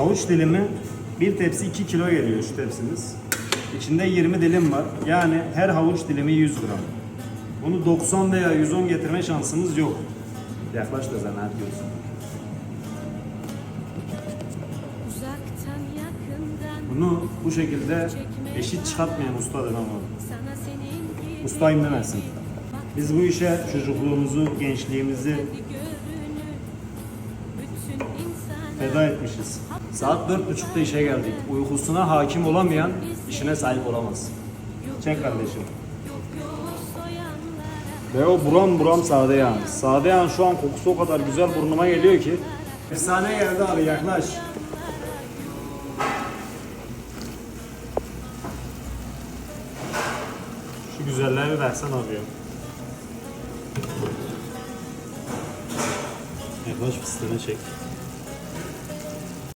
Havuç dilimi bir tepsi 2 kilo geliyor şu tepsimiz. İçinde 20 dilim var. Yani her havuç dilimi 100 gram. Bunu 90 veya 110 getirme şansımız yok. Yaklaş da zanaat diyorsun. Bunu bu şekilde eşit çıkartmayan senin gibi Ustayım demezsin. Biz bu işe çocukluğumuzu, gençliğimizi feda etmişiz. Saat dört buçukta işe geldik. Uykusuna hakim olamayan işine sahip olamaz. Çek kardeşim. Ve o buram buram sade yağın. Sade yağın şu an kokusu o kadar güzel burnuma geliyor ki. Efsane geldi abi yaklaş. Şu güzelliği bir versen abi ya. Yaklaş fıstığını çek.